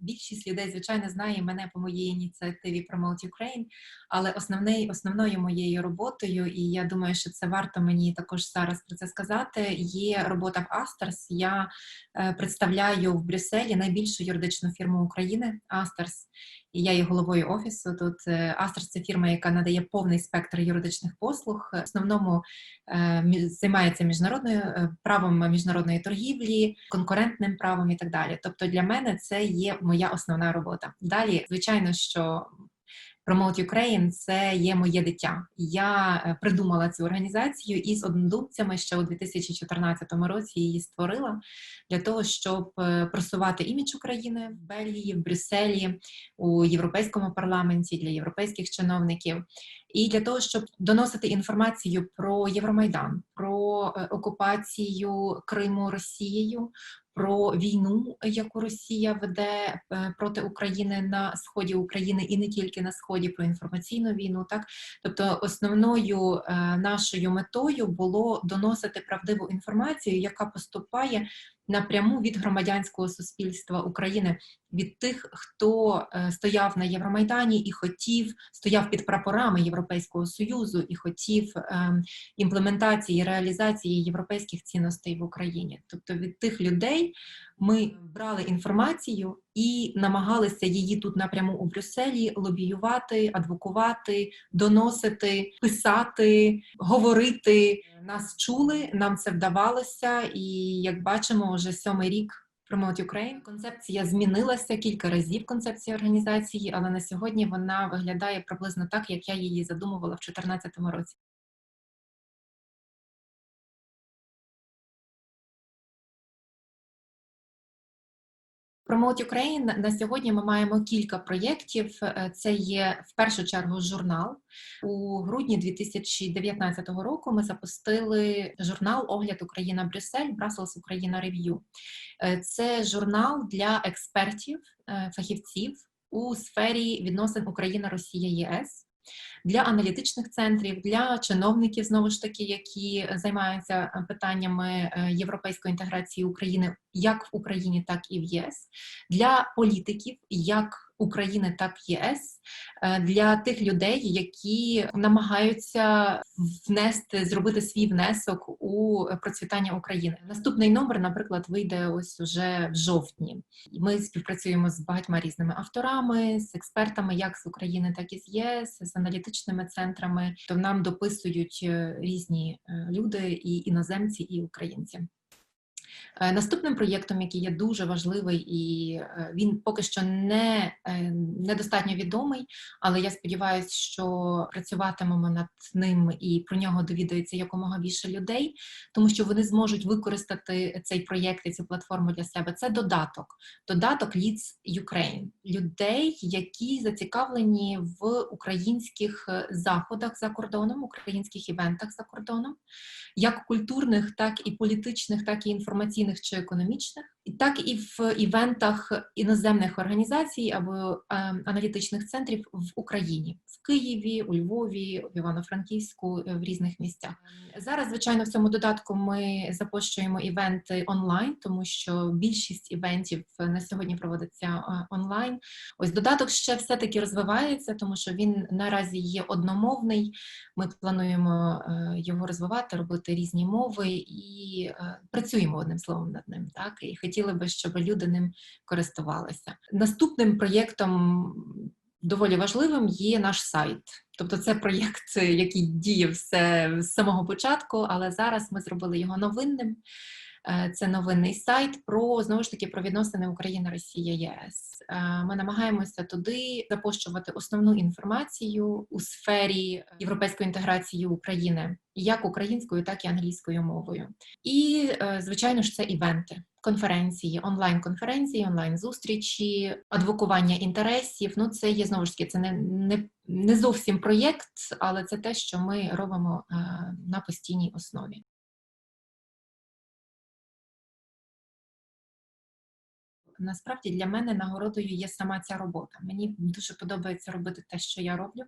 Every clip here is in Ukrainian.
більшість людей, звичайно, знає мене по моїй ініціативі Promote Ukraine, але основний, основною моєю роботою, і я думаю, що це варто мені також зараз про це сказати. Є робота в Астерс. Я е, представляю в Брюсселі найбільшу юридичну фірму України Астерс. І я є головою офісу. Тут Астрас це фірма, яка надає повний спектр юридичних послуг. В основному е, займається міжнародною е, правом міжнародної торгівлі, конкурентним правом і так далі. Тобто для мене це є моя основна робота. Далі, звичайно, що Promote Ukraine – це є моє дитя. Я е, придумала цю організацію і з однодумцями ще у 2014 році її створила для того, щоб е, просувати імідж України в Бельгії, в Брюсселі, у європейському парламенті для європейських чиновників, і для того, щоб доносити інформацію про Євромайдан, про е, окупацію Криму Росією, про війну, яку Росія веде е, проти України на сході України і не тільки на сході, про інформаційну війну. Так, тобто, основною е, нашою метою було доносити правдиву інформацію, яка поступає напряму від громадянського суспільства України, від тих, хто е, стояв на Євромайдані і хотів, стояв під прапорами Європейського союзу і хотів е, імплементації, реалізації європейських цінностей в Україні. Тобто від тих людей ми брали інформацію і намагалися її тут напряму у Брюсселі лобіювати, адвокувати, доносити, писати, говорити. Нас чули, нам це вдавалося, і як бачимо, вже сьомий рік. Promote Ukraine. Концепція змінилася кілька разів. Концепція організації, але на сьогодні вона виглядає приблизно так, як я її задумувала в 2014 році. Promote Ukraine на сьогодні ми маємо кілька проєктів. Е, Це є в першу чергу журнал. У грудні 2019 року ми запустили журнал Огляд Україна Брюссель Brussels Україна Рев'ю. Це журнал для експертів, е, фахівців у сфері відносин Україна, Росія, ЄС. Для аналітичних центрів, для чиновників, знову ж таки, які займаються е, питаннями е, європейської інтеграції України як в Україні, так і в ЄС, для політиків, як України, так ЄС, е, для тих людей, які намагаються внести, зробити свій внесок у процвітання України. Наступний номер, наприклад, вийде ось уже в жовтні. Ми співпрацюємо з багатьма різними авторами, з експертами, як з України, так і з ЄС, з аналітичними центрами. То нам дописують е, різні е, люди, і іноземці, і українці. Е, Наступним проєктом, який є дуже важливий, і е, він поки що не е, недостатньо відомий, але я сподіваюся, що працюватимемо над ним і про нього довідаються якомога більше людей, тому що вони зможуть використати цей проєкт і цю платформу для себе. Це додаток, додаток Leads Ukraine. людей, які зацікавлені в українських заходах за кордоном, українських івентах за кордоном, як культурних, так і політичних, так і інформаційних чи економічних, і так і в івентах іноземних організацій або е, аналітичних центрів в Україні, в Києві, у Львові, в Івано-Франківську, е, в різних місцях. Зараз, звичайно, в цьому додатку ми запущуємо івенти онлайн, тому що більшість івентів на сьогодні проводиться е, онлайн. Ось додаток ще все-таки розвивається, тому що він наразі є одномовний. Ми плануємо його розвивати, робити різні мови і працюємо одним словом над ним. Так і хотіли би, щоб люди ним користувалися. Наступним проєктом доволі важливим є наш сайт. Тобто, це проєкт, який діє все з самого початку, але зараз ми зробили його новинним. Е, Це новинний сайт про знову ж таки про відносини Україна, Росія, ЄС. Е, Ми намагаємося туди запущувати основну інформацію у сфері європейської інтеграції України як українською, так і англійською мовою. І, е, звичайно ж, це івенти. Конференції, онлайн-конференції, онлайн-зустрічі, адвокування інтересів. Ну, це є знову ж таки, це не, не, не зовсім проєкт, але це те, що ми робимо на постійній основі. Насправді для мене нагородою є сама ця робота. Мені дуже подобається робити те, що я роблю,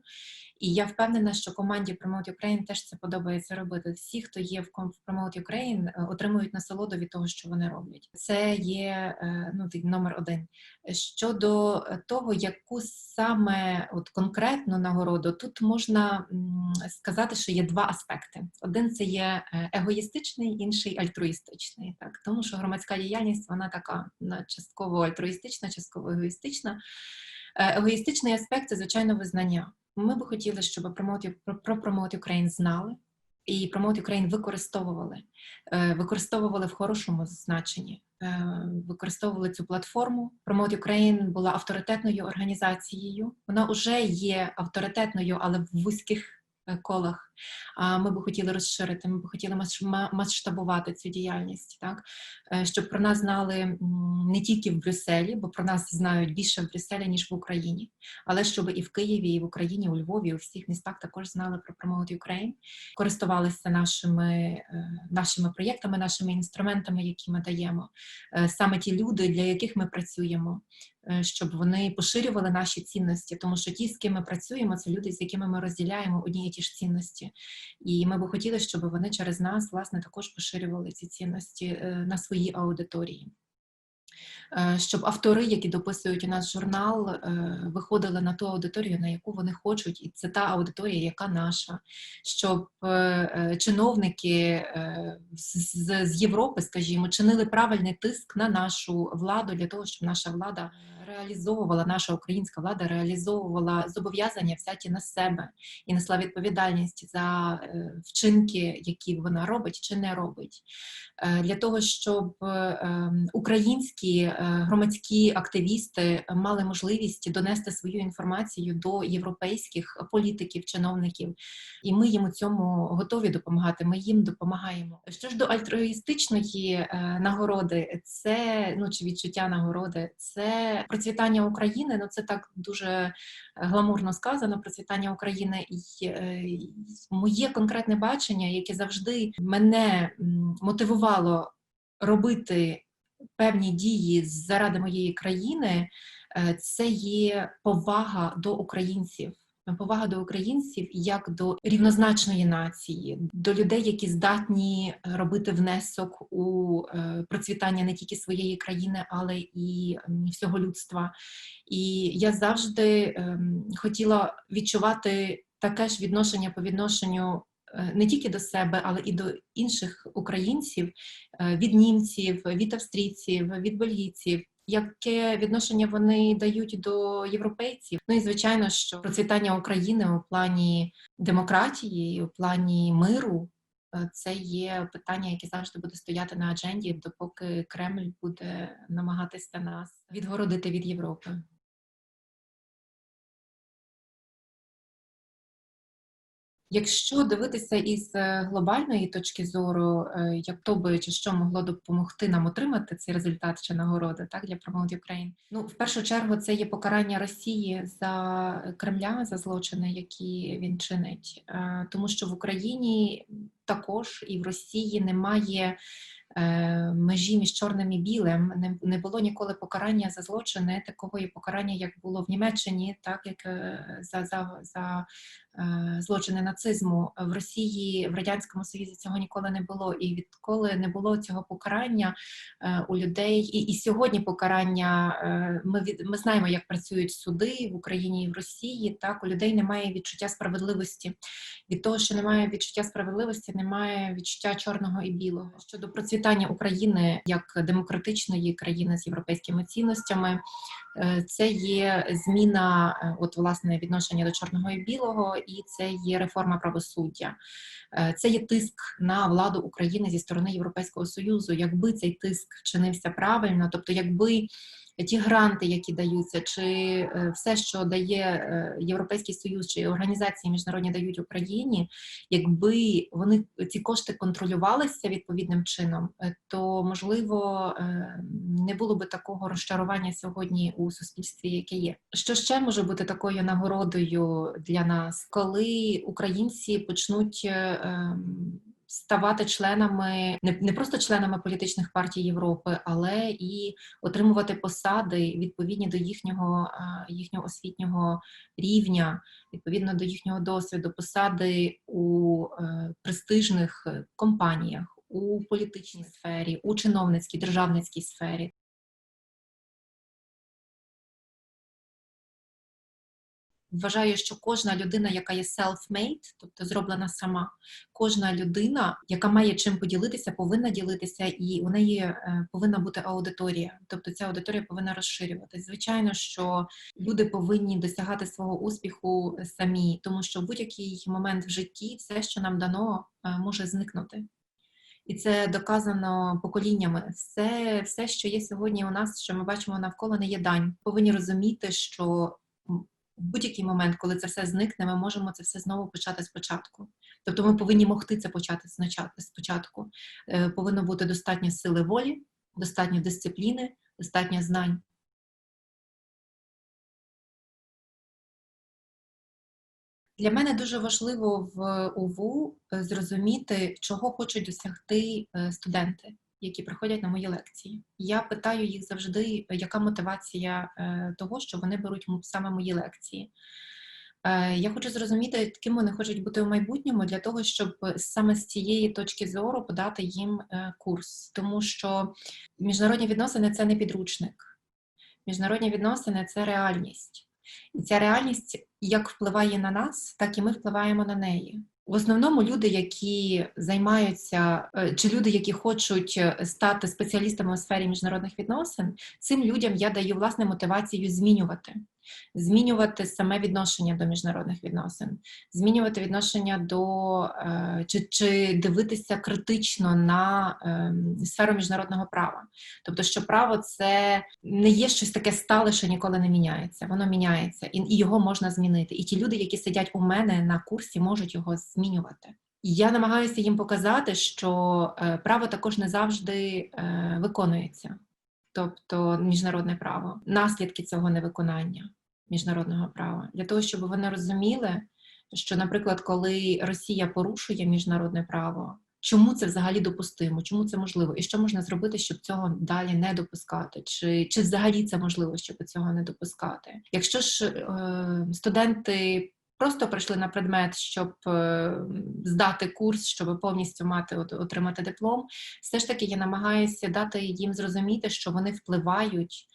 і я впевнена, що команді Promote Ukraine теж це подобається робити. Всі, хто є в Promote Ukraine, е, отримують насолоду від того, що вони роблять. Це є е, ну номер один. Щодо того, яку саме от конкретну нагороду, тут можна сказати, що є два аспекти: один це є е, егоїстичний, інший альтруїстичний. Так, тому що громадська діяльність вона така на- частково альтруїстична, частково егоїстична. Е, Егоїстичний аспект це звичайно визнання. Ми би хотіли, щоб про Promote Ukraine знали і Promote Ukraine використовували, Е, використовували в хорошому значенні, Е, використовували цю платформу. Promote Ukraine була авторитетною організацією. Вона вже є авторитетною, але в вузьких колах. А ми би хотіли розширити, ми би хотіли масштабувати цю діяльність, так Е, щоб про нас знали не тільки в Брюсселі, бо про нас знають більше в Брюсселі, ніж в Україні, але щоб і в Києві, і в Україні, у Львові, у всіх містах також знали про Promote Ukraine, користувалися нашими, е, нашими проєктами, нашими інструментами, які ми даємо. Е, Саме ті люди, для яких ми працюємо, е, щоб вони поширювали наші цінності, тому що ті, з ким ми працюємо, це люди, з якими ми розділяємо одні і ті ж цінності. І ми би хотіли, щоб вони через нас власне також поширювали ці цінності е, на своїй аудиторії. Е, Щоб автори, які дописують у нас журнал, е, виходили на ту аудиторію, на яку вони хочуть, і це та аудиторія, яка наша, щоб е, чиновники з, Європи, скажімо, чинили правильний тиск на нашу владу для того, щоб наша влада реалізовувала, наша українська влада реалізовувала зобов'язання взяті на себе і несла відповідальність за вчинки, які вона робить чи не робить, для того, щоб ем, е, громадські активісти мали можливість донести свою інформацію до європейських політиків, чиновників, і ми їм у цьому готові допомагати. Ми їм допомагаємо. Що ж до альтруїстичної е, нагороди, це ну чи відчуття нагороди, це процвітання України. Ну це так дуже гламурно сказано. Процвітання України е, і моє конкретне бачення, яке завжди мене мотивувало робити певні дії заради моєї країни, е, це є повага до українців. Повага до українців як до рівнозначної нації, до людей, які здатні робити внесок у е, процвітання не тільки своєї країни, але і всього людства. І я завжди ем, хотіла відчувати таке ж відношення по відношенню не тільки до себе, але і до інших українців, е, від німців, від австрійців, від бельгійців. Яке відношення вони дають до європейців? Ну і звичайно, що процвітання України у плані демократії, у плані миру е, це є питання, яке завжди буде стояти на адженді, допоки Кремль буде намагатися нас відгородити від Європи. Якщо дивитися із е, глобальної точки зору, е, як то би чи що могло допомогти нам отримати цей результат чи нагороди, так для Promote Ukraine? Ну, в першу чергу, це є покарання Росії за Кремля за злочини, які він чинить, Е, тому що в Україні також і в Росії немає. Межі між чорним і білим не, було ніколи покарання за злочини, такого і покарання, як було в Німеччині, так як за, за, за злочини нацизму в Росії в радянському Союзі цього ніколи не було. І відколи не було цього покарання е, у людей, і, і сьогодні покарання е, ми від ми знаємо, як працюють суди в Україні і в Росії. Так у людей немає відчуття справедливості. Від того, що немає відчуття справедливості, немає відчуття чорного і білого щодо процвітання України як демократичної країни з європейськими цінностями. Е, Це є зміна, е, от власне відношення до чорного і білого, і це є реформа правосуддя. Е, Це є тиск на владу України зі сторони Європейського союзу. Якби цей тиск чинився правильно, тобто, якби ті гранти, які даються, чи е, все, що дає е, Європейський Союз чи організації міжнародні дають Україні, якби вони ці кошти контролювалися відповідним чином, е, то можливо не було би такого розчарування сьогодні у суспільстві, яке є. Що ще може бути такою нагородою для нас, коли українці почнуть ем, ставати членами не, не просто членами політичних партій Європи, але і отримувати посади відповідні до їхнього, е, їхнього освітнього рівня, відповідно до їхнього досвіду, посади у е, престижних компаніях, у політичній сфері, у чиновницькій державницькій сфері. Вважаю, що кожна людина, яка є self-made, тобто зроблена сама, кожна людина, яка має чим поділитися, повинна ділитися, і у неї е, повинна бути аудиторія. Тобто ця аудиторія повинна розширюватися. Звичайно, що люди повинні досягати свого успіху самі, тому що в будь-який момент в житті все, що нам дано, е, може зникнути. І це доказано поколіннями. Все, все, що є сьогодні у нас, що ми бачимо навколо, не є дань. Повинні розуміти, що в будь-який момент, коли це все зникне, ми можемо це все знову почати спочатку. Тобто ми повинні могти це почати спочатку. Е, повинно бути достатньо сили волі, достатньо дисципліни, достатньо знань. Для мене дуже важливо в УВУ е, зрозуміти, чого хочуть досягти е, студенти які приходять на мої лекції. Я питаю їх завжди, яка мотивація е, того, що вони беруть саме мої лекції. Е, я хочу зрозуміти, ким вони хочуть бути у майбутньому, для того, щоб саме з цієї точки зору подати їм е, курс, тому що міжнародні відносини це не підручник, міжнародні відносини це реальність. І ця реальність як впливає на нас, так і ми впливаємо на неї. В основному люди, які займаються, е, чи люди, які хочуть е, стати спеціалістами у сфері міжнародних відносин, цим людям я даю власне мотивацію змінювати змінювати саме відношення до міжнародних відносин, змінювати відношення до е, чи чи дивитися критично на е, сферу міжнародного права. Тобто, що право це не є щось таке стале, що ніколи не міняється. Воно міняється, і, його можна змінити. І ті люди, які сидять у мене на курсі, можуть його змінювати. Я намагаюся їм показати, що е, право також не завжди виконується, тобто міжнародне право, наслідки цього невиконання міжнародного права, для того, щоб вони розуміли, що, наприклад, коли Росія порушує міжнародне право, чому це взагалі допустимо, чому це можливо, і що можна зробити, щоб цього далі не допускати, чи чи взагалі це можливо, щоб цього не допускати? Якщо ж е, студенти просто прийшли на предмет, щоб е, здати курс, щоб повністю мати отримати диплом, все ж таки я намагаюся дати їм зрозуміти, що вони впливають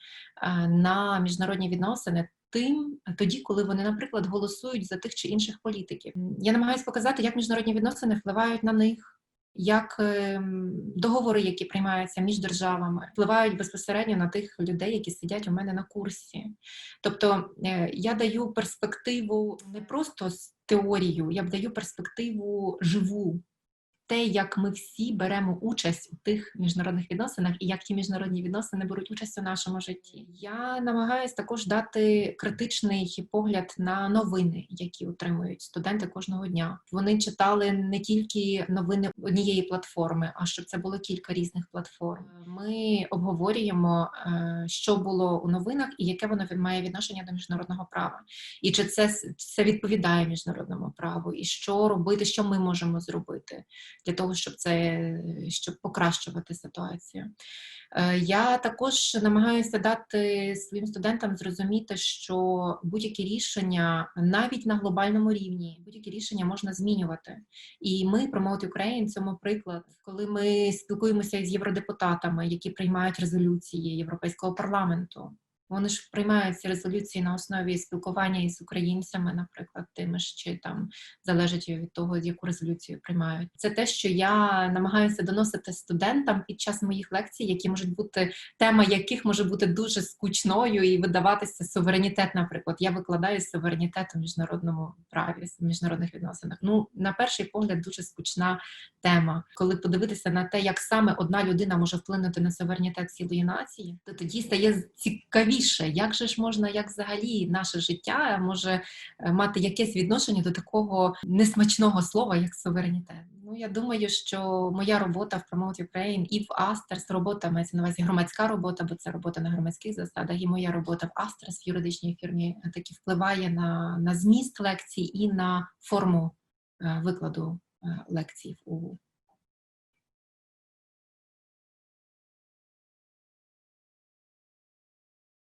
е, на міжнародні відносини тим, тоді, коли вони, наприклад, голосують за тих чи інших політиків. Я намагаюся показати, як міжнародні відносини впливають на них. Як ем, договори, які приймаються між державами, впливають безпосередньо на тих людей, які сидять у мене на курсі. Тобто е, я даю перспективу не просто з теорією, я даю перспективу живу, те, як ми всі беремо участь у тих міжнародних відносинах, і як ті міжнародні відносини беруть участь у нашому житті. Я намагаюся також дати критичний погляд на новини, які отримують студенти кожного дня. Вони читали не тільки новини однієї платформи, а щоб це було кілька різних платформ. Ми обговорюємо, е, що було у новинах і яке воно має відношення до міжнародного права, і чи це це відповідає міжнародному праву, і що робити, що ми можемо зробити для того, щоб це щоб покращувати ситуацію. Е, я також намагаюся дати своїм студентам зрозуміти, що будь-які рішення навіть на глобальному рівні, будь-які рішення можна змінювати. І ми Promote Ukraine цьому приклад, коли ми спілкуємося з євродепутатами, які приймають резолюції Європейського парламенту. Вони ж приймають ці резолюції на основі спілкування із українцями, наприклад, тими ж чи там залежить від того, яку резолюцію приймають. Це те, що я намагаюся доносити студентам під час моїх лекцій, які можуть бути тема яких може бути дуже скучною і видаватися суверенітет. Наприклад, я викладаю суверенітет у міжнародному праві, в міжнародних відносинах. Ну на перший погляд, дуже скучна тема. Коли подивитися на те, як саме одна людина може вплинути на суверенітет цілої нації, то тоді стає цікаві цікавіше, як же ж можна, як взагалі наше життя може е, мати якесь відношення до такого несмачного слова, як суверенітет? Ну я думаю, що моя робота в Promote Ukraine і в Астерс робота мається на увазі громадська робота, бо це робота на громадських засадах, і моя робота в Астерс в юридичній фірмі е, таки впливає на, на зміст лекцій і на форму е, викладу лекцій УВУ.